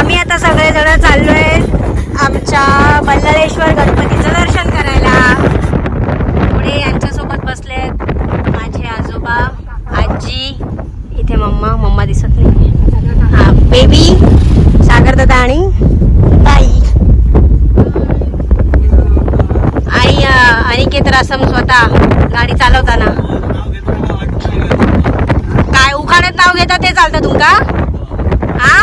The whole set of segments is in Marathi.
आम्ही आता सगळेजण चाललोय आमच्या बल्लाळेश्वर गणपतीचं दर्शन करायला. पुढे यांच्यासोबत बसले माझे आजोबा आजी इथे मम्मा मम्मा दिसत नाही. हा बेबी सागर दादा आणि ताई आई अनिकेत रासम स्वतः गाडी चालवताना. काय उखाण्यात नाव घेता ते चालतं तुमका हा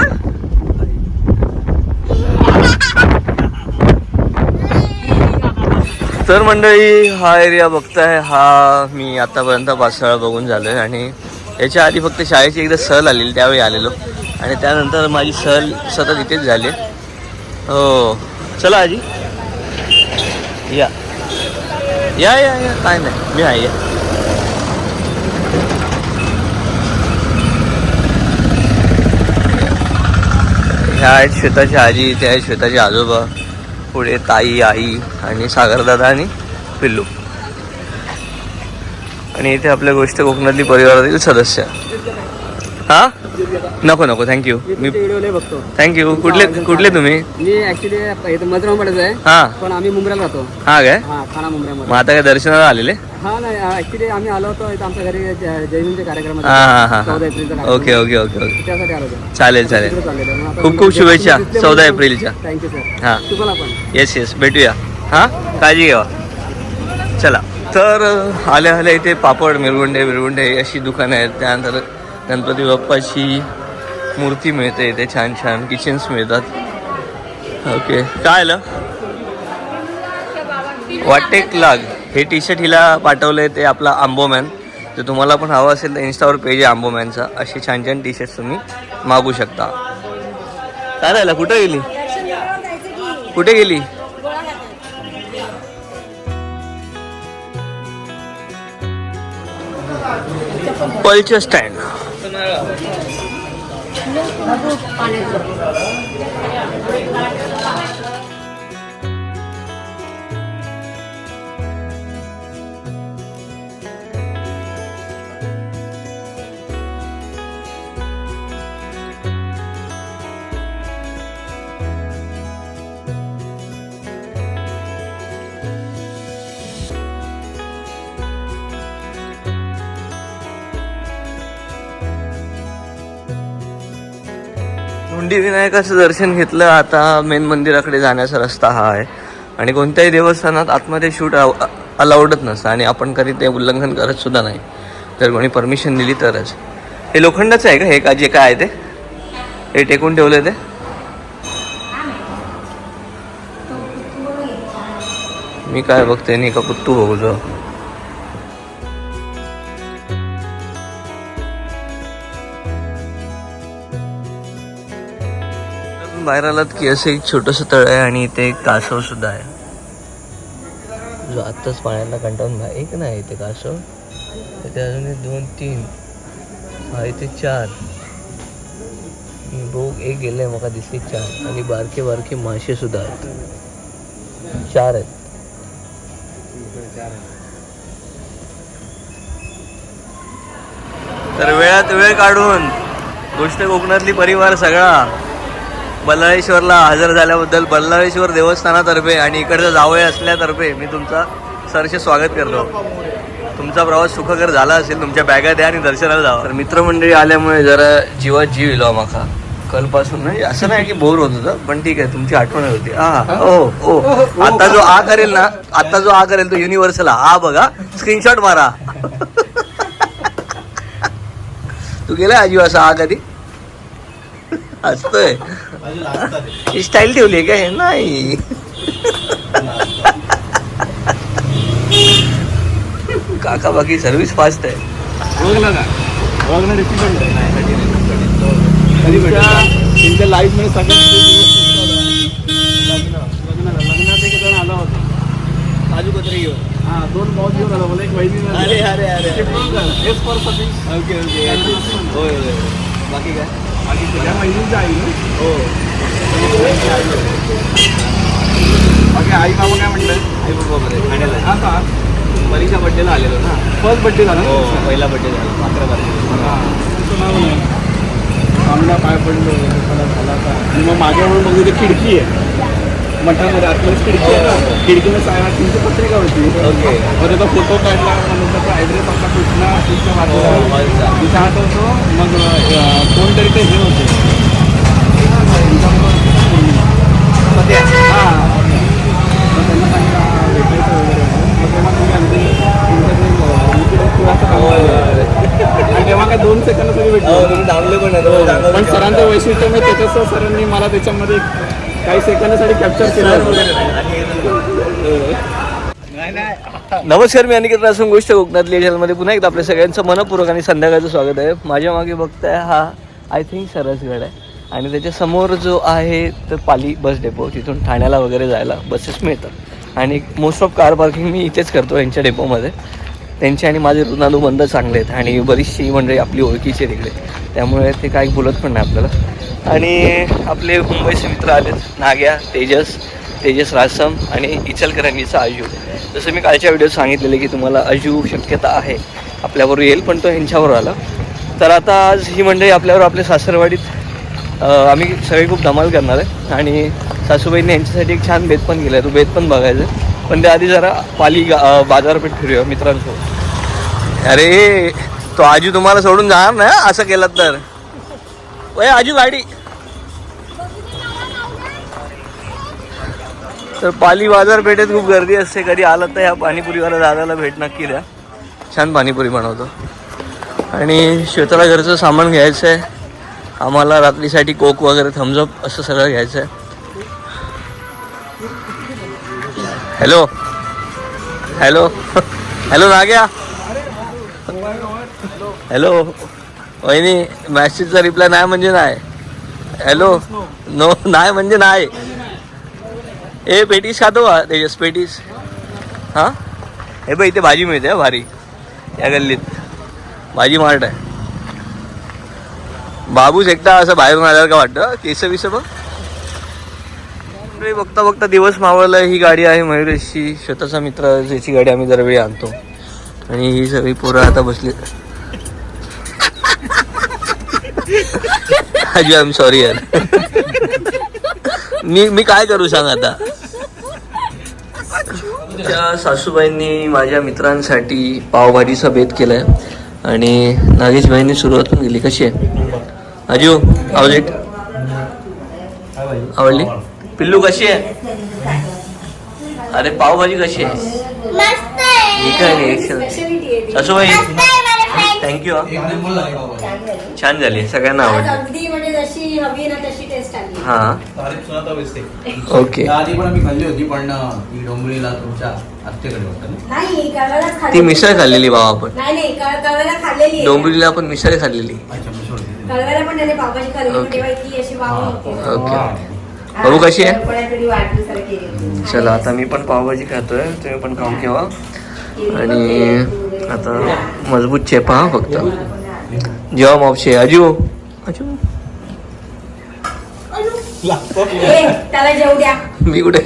तर मंडळी हा एरिया बघताय हा मी आतापर्यंत पावसाळा बघून झालो आहे आणि याच्या आधी फक्त शाळेची एकदा सहल आलेली त्यावेळी आलेलो. आणि त्यानंतर माझी सहल सतत इथेच झाली. हो चला आजी. या. या या या. काय नाही मी आहे. या ह्या आहेत श्वेताची आजी त्या आहेत श्वेताचे आजोबा. पुढे ताई आई आणि सागरदादा आणि पिल्लू. आणि इथे आपल्या गोष्ट कोकणातली परिवारातील सदस्य. हा? नको नको थँक्यू मी बघतो. थँक्यू कुठले कुठले तुम्ही? मी ऍक्च्युली मजुरामध्येच आहे. हा. पण आम्ही मुंबईला राहतो. हा काय? हा ठाणा मुंबईमध्ये आता काय दर्शनाला आलेले? हा नाही ऍक्च्युली आम्ही आलो होतो इथं आमच्या घरी ज- जयंतीच्या कार्यक्रम चौदा एप्रिलचा ओके ओके ओके ओके. त्यासाठी आलो होतो. चालेल चालेल. खूप खूप शुभेच्छा. चौदा एप्रिलच्या. थँक्यू सर हा. तुम्हाला पण येस येस भेटूया. हा? काळजी घ्यावा चला. तर आल्या आल्या इथे पापड मिरगुंडे मिरगुंडे अशी दुकानं आहेत. त्यानंतर गणपती बाप्पाची मूर्ती मिळते इथे छान छान किचन्स मिळतात. ओके काय आलं? वाटेक लाग. हे टी शर्ट हिला पाठवलं आहे ते आपला आंबोमॅन. जर तुम्हाला पण हवं असेल तर इन्स्टावर पेज आहे आंबोमॅनचा. असे छान छान टी शर्ट तुम्ही मागू शकता. काय राहिलं? कुठं गेली? कुठे गेली? पल्चर स्टँड. আপনারা? सिद्धिविनायकाचं दर्शन घेतलं आता मेन मंदिराकडे जाण्याचा रस्ता हा आहे. आणि कोणत्याही देवस्थानात आतमध्ये शूट अलाउडच नसतं आणि आपण कधी ते उल्लंघन करत सुद्धा नाही. जर कोणी परमिशन दिली तरच. हे लोखंडाचं आहे का? हे का जे काय आहे ते? हे टेकून ठेवलं ते? मी काय बघते? नाही का कुत्तू बघू बाहेर आलात की असं एक छोटंसं तळ आहे आणि इथे एक कासव सुद्धा आहे. जो आत्ताच पाण्याला कंटाळून एक नाही इथे कासव. इथे अजून दोन तीन. हा इथे चार. बघ एक गेले मका दिसले चार. आणि बारके बारके मासे सुद्धा आहेत. चार आहेत. तर वेळात वेळ काढून गोष्ट कोकणातली परिवार सगळा. बल्लाळेश्वरला हजर झाल्याबद्दल बल्लाळेश्वर देवस्थानातर्फे आणि इकडचं जावळे असल्यातर्फे मी तुमचा सरसे स्वागत करतो. तुमचा प्रवास सुखकर झाला असेल तुमच्या बॅगा द्या आणि दर्शनाला जावा. तर मित्रमंडळी आल्यामुळे जरा जीवात जीव येलो माका कलपासून नाही असं नाही की बोर होत होतं पण ठीक आहे तुमची आठवण होती. हा ओ ओ आता जो आ करेल ना आता जो आ करेल तो युनिव्हर्सल हा बघा स्क्रीनशॉट मारा. तू गेला आजी असा आ कधी? असतोय. ही स्टाईल ठेवली काय? नाही. काका बाकी सर्व्हिस फास्ट आहे. ओळखलं का? ओळखणं डिफिकल्ट सगळ्यात आला होता. काजू कतरी घेऊन हा दोन पाऊस घेऊन आला. मला एक वहिनी अरे अरे अरे S for Satish okay okay. होय होय. बाकी काय? बाकी तुझ्या बहिणींचं आई हो. बाकी आई बाबा काय म्हटलं आई बाबा बरे ठाण्याला हा का? परीच्या बड्डेला आलेलो ना. फर्स्ट बड्डे झाला हो पहिला बड्डे झाला. अकरा तारखेला तुमचं नाव नाही आमला पाय पडलो? झाला का आणि मग वळून बघू ते खिडकी आहे. मठामध्ये आतमध्ये खिडकी आहे ना? खिडकीने सायला तीनशे पत्रिका होती. ओके. मग त्याचा फोटो काढला मग नंतर तो ॲड्रेस आपला कृष्णा तिथच्या बाजूला. तिथे आत होतो. मग कोणतरी ते हे होते. हां. मग त्यांना सांगितलं भेटायचं वगैरे मग तेव्हा तुम्ही अगदी तुमचं ते, अं, इकडे पुराचं काम केलं. आणि तेव्हा काय दोन सेकंदासाठी भेटलो. थांबले पण पण सरांचं वैशिष्ट्य म्हणजे त्याच्यासह सरांनी मला त्याच्यामध्ये काही सेकंदासाठी कॅप्चर केलं. नमस्कार मी अनिकेत रासून गोष्ट कोकणातली चॅनलमध्ये पुन्हा एकदा आपल्या सगळ्यांचं मनपूर्वक आणि संध्याकाळचं स्वागत आहे. माझ्या मागे बघताय हा आय थिंक सरसगड आहे. आणि त्याच्यासमोर जो आहे तर पाली बस डेपो तिथून ठाण्याला वगैरे जायला बसेस मिळतात. आणि मोस्ट ऑफ कार पार्किंग मी इथेच करतो यांच्या डेपोमध्ये. त्यांचे आणि माझे ऋणानुबंध चांगले आहेत. आणि बरीचशी मंडळी आपली ओळखीची तिकडे त्यामुळे ते काही बोलत पण नाही आपल्याला. आणि आपले मुंबईचे मित्र आलेत नाग्या तेजस तेजस रासम आणि इचलकरंजीचा अजू जसं मी कालच्या व्हिडिओत सांगितलेलं की तुम्हाला अजू शक्यता आहे आपल्यावर येईल पण तो ह्यांच्यावर आला. तर आता आज ही मंडळी आपल्यावर आपल्या सासरवाडीत आम्ही सगळे खूप धमाल करणार आहे. आणि सासूबाईंनी यांच्यासाठी एक छान बेत पण केला आहे तो बेत पण बघायचा पण त्याआधी जरा पाली गा- बाजारपेठ फिरूया मित्रांसोबत. अरे तो आजी तुम्हाला सोडून जाणार ना? असं केलं तर. वय आजू गाडी तर पाली बाजारपेठेत खूप गर्दी असते. कधी आलं तर ह्या पाणीपुरीवाला दादाला भेट नक्की द्या. छान पाणीपुरी बनवतो. आणि श्वेताला घरचं सामान घ्यायचं आहे आम्हाला रात्रीसाठी कोक वगैरे थम्सअप असं सगळं घ्यायचं आहे hello. Hello. Hello Nagya. Hello. वहिनी मॅसेजचा रिप्लाय नाही म्हणजे नाही. हॅलो नो नाही म्हणजे नाही. ए पेटीस खातो का? तेजस पेटीस? हां? हे बघ इथे भाजी मिळते भारी. या गल्लीत. भाजी मार्ट आहे. बाबूच एकटा असं बाहेरून आल्यावर का वाटतं. केस विस बघ. बघता बघता दिवस मावळला. ही गाडी आहे मयुरेशची. स्वतःचा मित्र ज्याची गाडी आम्ही दरवेळी आणतो. आणि ही सगळी पोरं आता बसली. आजी आय एम सॉरी यार. मी मी काय करू सांग आता? त्या सासूबाईंनी माझ्या मित्रांसाठी पावभाजीचा बेत केलाय आणि नागेशबाईंनी सुरुवात पण केली कशी आहे? अजू आवडली आवडली? पिल्लू कशी आहे? अरे पावभाजी कशी आहे? मस्त आहे. थँक्यू छान झाली. सगळ्यांना आवडली. अगदी म्हणजे जशी हवी ना तशी टेस्ट आली. हां. ओके. आधी पण मी खाल्ली होती पण ती डोंबिवलीला तुमच्या ना? नाही ती मिसळ खाल्लेली बाबा आपण. नाही नाही कळ- कळव्याला खाल्लेली आहे. डोंबिवलीला आपण मिसळ खाल्लेली. अच्छा मी पण त्याने पावभाजी पण. तेव्हा अशी वाव बाबू कशी आहे. चला आता मी पण पावभाजी खातोय तुम्ही पण खाऊन ठेवा. आणि आता मजबूत चेपा हा फक्त. जेव्हा मावशी अजू. अजू. मी कुठे?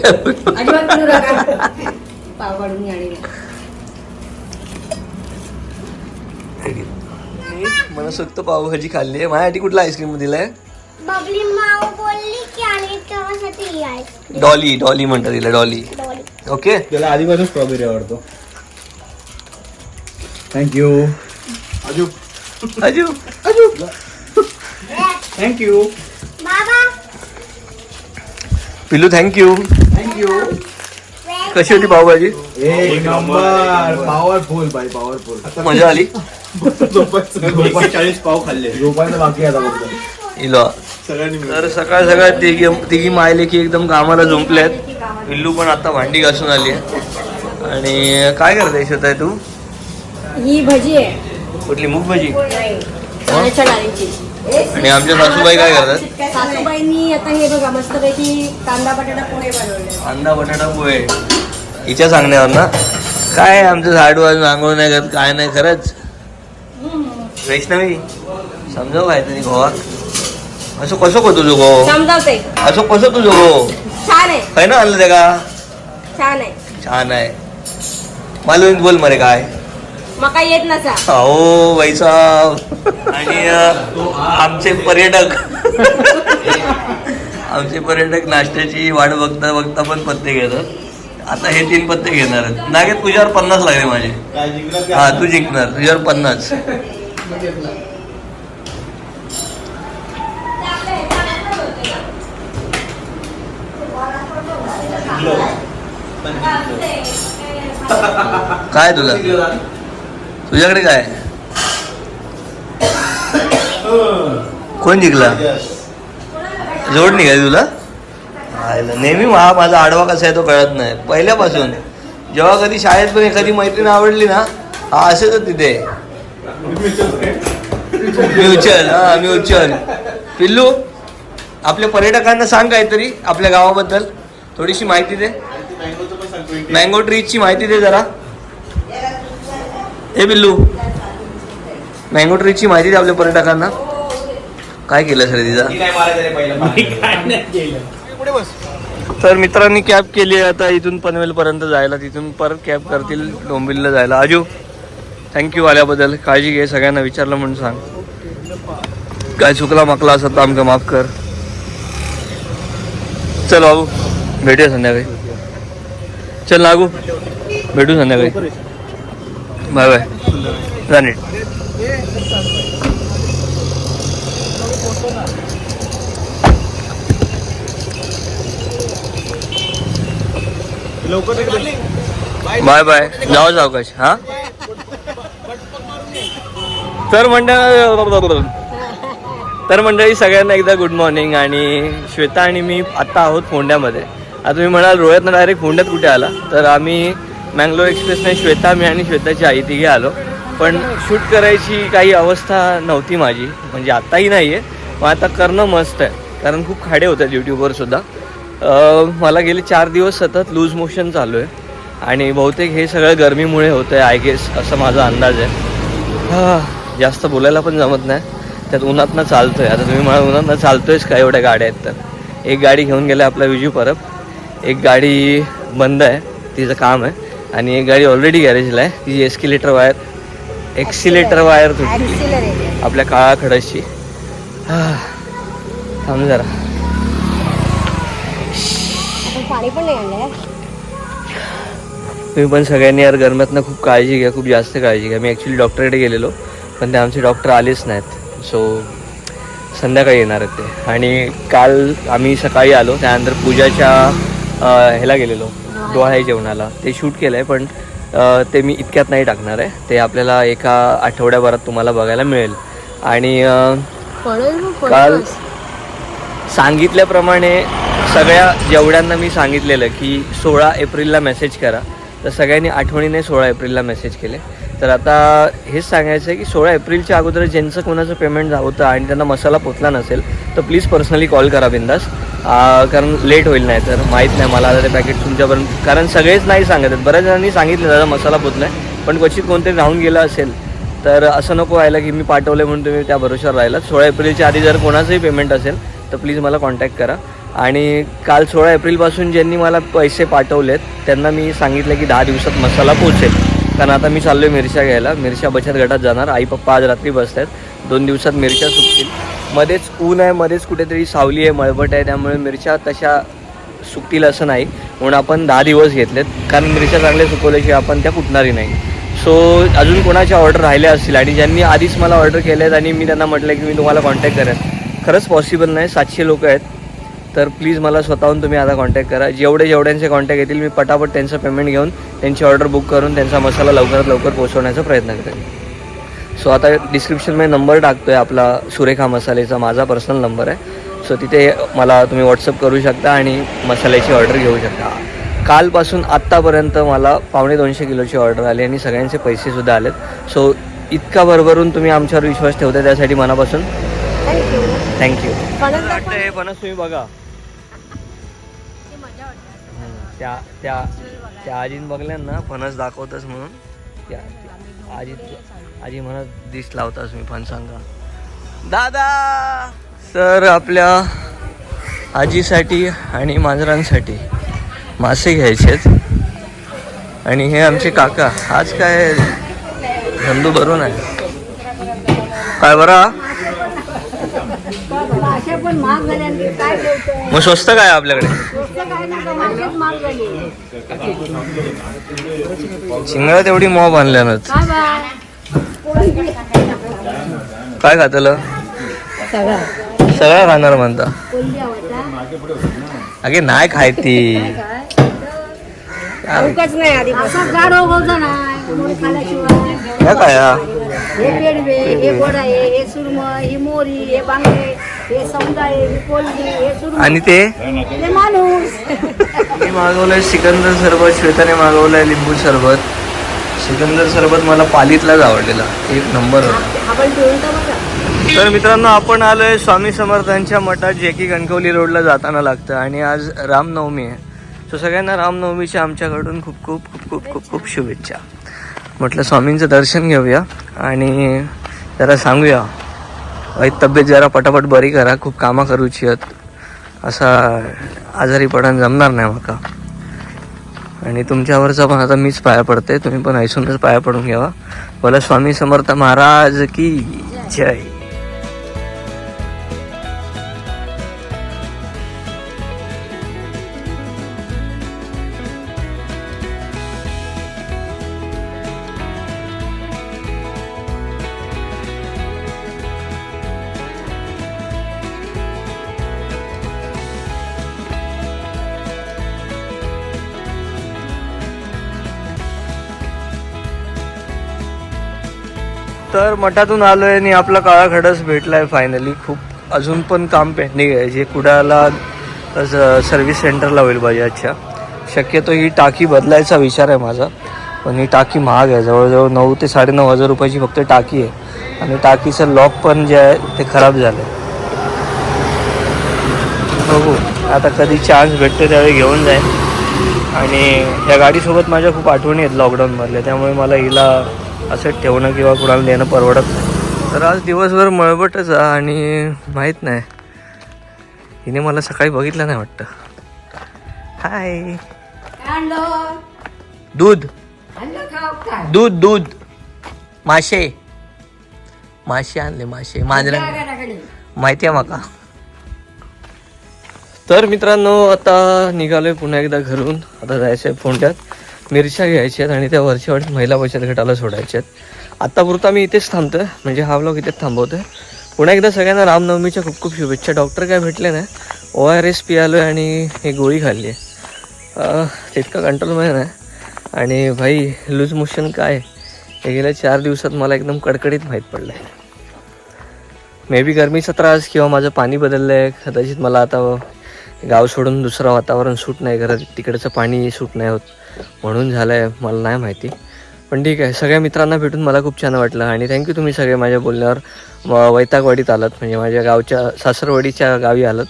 मनसोक्त पावभाजी खाल्ली आहे. माझ्यासाठी कुठला आईस्क्रीम दिलाय? डॉली डॉली म्हणतात तिला डॉली. ओके? त्याला आधीपासून स्ट्रॉबेरी आवडतो. थँक्यू अजू अजू थँक्यू बाबा पिल्लू थँक्यू थँक्यू कशी होती पावभाजी? एक नंबर. पॉवरफुल बाई पॉवरफुल मजा आली. चाळीस पाव खाल्ले. झोपायचं बाकी आहे आता फक्त. इलो. तर सकाळ सकाळ तिघी तिघी मायले की एकदम कामाला झोंपल्यात पिल्लू पण आता भांडी घासून आली आहे. आणि काय करते श्वेता तू? ही भजी आहे. कुठली? मूग भाजी? चण्याच्या डाळीची आणि आमच्या सासूबाई काय करतात? सासूबाईंनी आता हे बघा मस्तपैकी कांदा बटाटा पोहे बनवले. कांदा बटाटा पोहे. हिच्या सांगण्यावर ना? काय आमचं झाड वाजून आंघोळ नाही करत काय नाही खरंच? वैष्णवी समजाव काय तरी गोवा असं कसं को तुझं गो? समजावते. असं कसं तुझं गो? छान आहे. काय ना आणलं ते का छान आहे. छान आहे. मालवणीत बोल मरे काय? मका येत नसा. हो वैसा आणि आमचे पर्यटक. आमचे पर्यटक नाश्त्याची वाट बघता बघता पण पत्ते घेतात. आता हे तीन पत्ते घेणार आहेत. नागेत तुझ्यावर पन्नास लागले माझे. हा तू जिंकणार. तुझ्यावर पन्नास. काय तुला? तुझ्याकडे काय? कोण जिंकला? जोड निघाय तुला? नेहमी महा माझा आडवा कसा आहे तो कळत नाही. पहिल्यापासून. जेव्हा कधी शाळेत पण एखादी मैत्रीण आवडली ना हा असेच तिथे म्युच्युअल हा म्युच्युअल. पिल्लू आपल्या पर्यटकांना सांग काहीतरी आपल्या गावाबद्दल. थोडीशी माहिती दे. मँगो ट्रीची माहिती दे जरा. हे बिल्लू. मँगो ट्रीची माहिती दे आपल्या पर्यटकांना. काय केलं सर तिचा तर मित्रांनी कॅब केली आहे आता इथून पनवेलपर्यंत जायला तिथून परत कॅब करतील डोंबिवलीला जायला. आजू थँक्यू आल्याबद्दल. काळजी घे सगळ्यांना विचारलं म्हणून सांग. काय चुकला माकला असं तर आमचं माफ कर. चल बाबू भेटूया संध्याकाळी. चल लागू भेटू संध्याकाळी. बाय बाय जा नीट बाय बाय. जाओ सावकाश हा? तर मंडळ तर मंडळी सगळ्यांना एकदा गुड मॉर्निंग आणि श्वेता आणि मी आत्ता आहोत फोंड्यामध्ये. आता तुम्ही म्हणाल रोह्यातनं डायरेक्ट फोंड्यात कुठे आला? तर आम्ही मँगलोर एक्सप्रेसने श्वेता मी आणि श्वेताची आई तिघे आलो. पण शूट करायची काही अवस्था नव्हती माझी. म्हणजे आत्ताही नाही आहे मग आता करणं मस्त आहे. कारण खूप खाडे होतात यूट्यूबवर सुद्धा. मला गेले चार दिवस सतत लूज मोशन चालू आहे. आणि बहुतेक हे सगळं गरमीमुळे होतं आहे आय गेस असं माझा अंदाज आहे. जास्त बोलायला पण जमत नाही. त्यात उन्हातनं चालतोय. आता तुम्ही मला उन्हातनं चालतोयच का एवढ्या गाड्या आहेत तर? एक गाडी घेऊन गेल्या आपला विजू परब. एक गाडी बंद आहे. तिचं काम आहे. आणि एक गाडी ऑलरेडी गॅरेजला आहे. तिची एस्किलेटर वायर एक्सिलेटर वायर तुटली. आपल्या काळा खडसची हा, थांब जरा. तुम्ही पण सगळ्यांनी यार गरम्यातनं खूप काळजी घ्या खूप जास्त काळजी घ्या. मी ॲक्च्युली डॉक्टरकडे गेलेलो पण ते आमचे डॉक्टर आलेच नाहीत. सो संध्याकाळी येणार आहेत ते. आणि काल आम्ही सकाळी आलो त्यानंतर पूजाच्या ह्याला गेलेलो. डोहाळे जेवणाला. ते शूट केलं आहे पण ते मी इतक्यात नाही टाकणार आहे. ते आपल्याला एका आठवड्याभरात तुम्हाला बघायला मिळेल. आणि काल सांगितल्याप्रमाणे सगळ्या जेवढ्यांना मी सांगितलेलं की सोळा एप्रिलला मेसेज करा तर सगळ्यांनी आठवणीने सोळा एप्रिलला मेसेज केले. तर आता हेच सांगायचं आहे की सोळा एप्रिलच्या अगोदर ज्यांचं कोणाचं पेमेंट होतं आणि त्यांना मसाला पोचला नसेल तर प्लीज पर्सनली कॉल करा बिंदास. कारण लेट होईल नाही तर माहीत नाही मला आता ते पॅकेट तुमच्यापर्यंत कारण सगळेच नाही सांगत आहेत. बऱ्याच जणांनी सांगितलं दादा मसाला पोचला आहे पण क्वचित कोणतरी राहून गेलं असेल तर असं नको व्हायला की मी पाठवलं म्हणून तुम्ही त्या भरोशावर राहिला सोळा एप्रिलच्या आधी जर कोणाचंही पेमेंट असेल तर प्लीज मला कॉन्टॅक्ट करा. आणि काल सोळा एप्रिलपासून ज्यांनी मला पैसे पाठवलेत त्यांना मी सांगितलं की दहा दिवसात मसाला पोचेल. कारण आता मी चाललो आहे मिरच्या घ्यायला. मिरच्या बचत गटात जाणार. आई पप्पा आज रात्री बसत आहेत. दोन दिवसात मिरच्या सुकतील. मध्येच ऊन आहे मध्येच कुठेतरी सावली आहे मळबट आहे त्यामुळे मिरच्या तशा सुकतील असं नाही. म्हणून आपण दहा दिवस घेतलेत. कारण मिरच्या चांगल्या सुकवल्याशिवाय आपण त्या फुटणारही नाही. सो अजून कोणाच्या ऑर्डर राहिल्या असतील? आणि ज्यांनी आधीच मला ऑर्डर केल्या आहेत आणि मी त्यांना म्हटलं की मी तुम्हाला कॉन्टॅक्ट करेन. खरंच पॉसिबल नाही. सातशे लोक आहेत. तर प्लीज मला स्वतःहून तुम्ही आता कॉन्टॅक्ट करा. जेवढे जेवढ्यांचे कॉन्टॅक्ट येतील मी पटापट त्यांचं पेमेंट घेऊन त्यांची ऑर्डर बुक करून त्यांचा मसाला लवकरात लवकर पोहोचवण्याचा प्रयत्न करेन. सो आता डिस्क्रिप्शनमध्ये नंबर टाकतो आहे आपला सुरेखा मसालेचा माझा पर्सनल नंबर आहे. सो तिथे मला तुम्ही व्हॉट्सअप करू शकता आणि मसाल्याची ऑर्डर घेऊ शकता. कालपासून आत्तापर्यंत मला पावणे दोनशे किलोची ऑर्डर आली आणि सगळ्यांचे पैसेसुद्धा आलेत. सो इतका भरभरून तुम्ही आमच्यावर विश्वास ठेवता त्यासाठी मनापासून थँक्यू वाटतं हे फणस तुम्ही बघा. त्या त्या त्या आजीन बघल्यांना फणस दाखवतस म्हणून. त्या आजी आजी म्हणत दिस लावतास मी फणसांगा दादा! सर आपल्या आजीसाठी आणि मांजरांसाठी मासे घ्यायचेत. आणि हे आमचे काका. आज काय धंदू भरून आहे काय बरा? मासे पण महाग झाले आणि काय ठेवतोय मग स्वस्त काय आहे आपल्याकडे? स्वस्त काय महाग झाले शिंगळा तेवढी मॉब आणल्यानं काय काय खातलं? सगळा. सगळं खाणार म्हणता. कोणती आवडता? अगे नाही खाय ती. अवकाच नाही आधी असं गाड होतं नाही म्हणून खाल्याशिवाय. या काय हा? हे पेडवे हे गोड आहे हे सुरम ही मोरी हे बांगडे. हे ही हे आणि ते? हे माणूस. मी मागवलंय सिकंदर सरबत श्वेताने मागवलंय लिंबू सरबत. सिकंदर सरबत मला पालीतलाच आवडलेला. एक नंबर. होता आपण तर बघा तर मित्रांनो आपण आलोय स्वामी समर्थांच्या मठात जे की कणकवली रोडला जाताना लागतं. आणि आज रामनवमी आहे. सो सगळ्यांना रामनवमीच्या आमच्याकडून खूप खूप खूप खूप खूप खूप शुभेच्छा. म्हटलं स्वामींचं दर्शन घेऊया आणि जरा सांगूया. तब्येत जरा पटापट बरी करा. खूप कामं करूची आहेत. असा आजारी पडून जमणार नाही माका आणि तुमच्यावरचा पण आता मीच पाया पडते. तुम्ही पण ऐसूनच पाया पडून घ्यावा. बोला स्वामी समर्थ महाराज की जय. तर मठातून आलोय आणि आपला काळा खडस भेटलाय फायनली खूप अजून पण काम पेंडिंग आहे. जे कुडाला सर्व्हिस सेंटरला होईल बजाजच्या शक्यतो ही टाकी बदलायचा विचार आहे माझा. पण ही टाकी महाग आहे. जवळजवळ नऊ ते साडेनऊ हजार रुपयाची फक्त टाकी आहे. आणि टाकीचं लॉक पण जे आहे ते खराब झालं बघू. आता कधी चान्स भेटतो त्यावेळी घेऊन जाईन. आणि या गाडीसोबत माझ्या खूप आठवणी आहेत लॉकडाऊनमधल्या त्यामुळे मला हिला असं ठेवणं किंवा कुणाला देणं परवडत नाही. तर आज दिवसभर मळबटच आहे आणि माहीत नाही. हिने मला सकाळी बघितलं नाही वाटतं. हाय दूध. दूध दूध. मासे. मासे आणले मासे. मांजरा. माहिती आहे माका. तर मित्रांनो आता निघालोय पुन्हा एकदा घरून. आता जायचं आहे फोंड्यात मिरच्या घ्यायच्या आहेत आणि त्या वरच्या महिला बचत गटाला सोडायच्या आहेत. आत्तापुरता मी इथेच थांबतो आहे म्हणजे हा ब्लॉग इथेच थांबवतो आहे पुन्हा एकदा सगळ्यांना रामनवमीच्या खूप खूप शुभेच्छा. डॉक्टर काय भेटले नाही. ओ आर एस पी आलो आणि ही गोळी खाल्ली आहे तितका कंट्रोलमध्ये नाही आणि भाई लूज मोशन काय? हे गेल्या चार दिवसात मला एकदम कडकडीत माहीत पडलं आहे मे बी गरमीचा त्रास किंवा माझं पाणी बदललं आहे कदाचित मला आता गाव सोडून दुसरं वातावरण सूट नाही करत तिकडचं पाणी सूट नाही होत. म्हणून झालं आहे मला नाही माहिती. पण ठीक आहे सगळ्या मित्रांना भेटून मला खूप छान वाटलं आणि थँक्यू तुम्ही सगळे माझ्या बोलण्यावर वैतागवाडीत आलात. म्हणजे माझ्या गावच्या सासरवाडीच्या गावी आलात.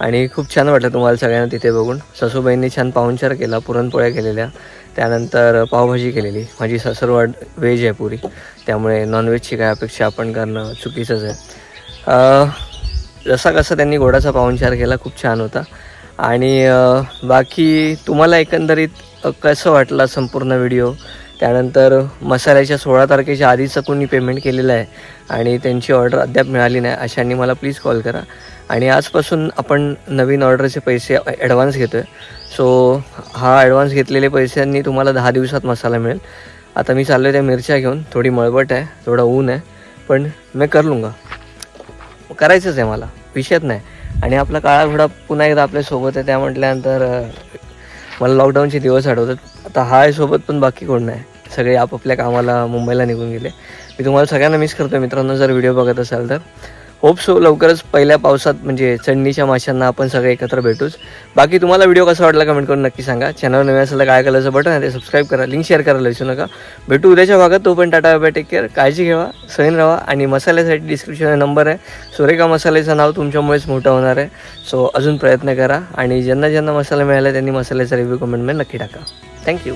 आणि खूप छान वाटलं तुम्हाला सगळ्यांना तिथे बघून. सासूबाईंनी छान पाहुणचार केला पुरणपोळ्या केलेल्या. त्यानंतर पावभाजी केलेली. माझी सासरवाड व्हेज आहे पुरी. त्यामुळे नॉनव्हेजची काय अपेक्षा आपण करणं चुकीचंच आहे. जसा कसा त्यांनी घोडाचा पाहुणचार केला खूप छान होता. आणि बाकी तुम्हाला एकंदरीत कसं वाटला संपूर्ण व्हिडिओ? त्यानंतर मसाल्याच्या सोळा तारखेच्या आधीचं कोणी पेमेंट केलेलं आहे आणि त्यांची ऑर्डर अद्याप मिळाली नाही अशांनी मला प्लीज कॉल करा. आणि आजपासून आपण नवीन ऑर्डरचे पैसे ॲडव्हान्स घेतो आहे सो हा ॲडव्हान्स घेतलेले पैशांनी तुम्हाला दहा दिवसात मसाला मिळेल. आता मी चाललो आहे त्या मिरच्या घेऊन थोडी मळबट आहे थोडा ऊन आहे पण मी कर लूंगा करायचंच आहे मला. विषयच नाही. आणि आपला काळा घोडा पुन्हा एकदा आपल्यासोबत आहे. त्या म्हटल्यानंतर मला लॉकडाऊनचे दिवस आठवतात. आता हा सोबत पण बाकी कोण नाही. सगळे आपापल्या कामाला मुंबईला निघून गेले. मी तुम्हाला सगळ्यांना मिस करतो मित्रांनो जर व्हिडिओ बघत असाल तर. होप सो लवकरच पहिल्या पावसात म्हणजे चढणीच्या माशांना आपण सगळे एकत्र भेटूच. बाकी तुम्हाला व्हिडिओ कसा वाटला कमेंट करून नक्की सांगा. चॅनल नवीन असेल तर काय कलरचं बटन आहे ते सबस्क्राईब करा. लिंक शेअर करायला विसरू नका. भेटू उद्याच्या भागात. तो पण टाटा बाय टेक केअर काळजी घ्यावा सैन राहा आणि मसाल्यासाठी डिस्क्रिप्शन नंबर आहे. सुरेखा मसाल्याचं नाव तुमच्यामुळेच मोठं होणार आहे. सो अजून प्रयत्न करा आणि ज्यांना ज्यांना मसाला मिळाला त्यांनी मसाल्याचा रिव्ह्यू कमेंटमध्ये नक्की टाका. थँक्यू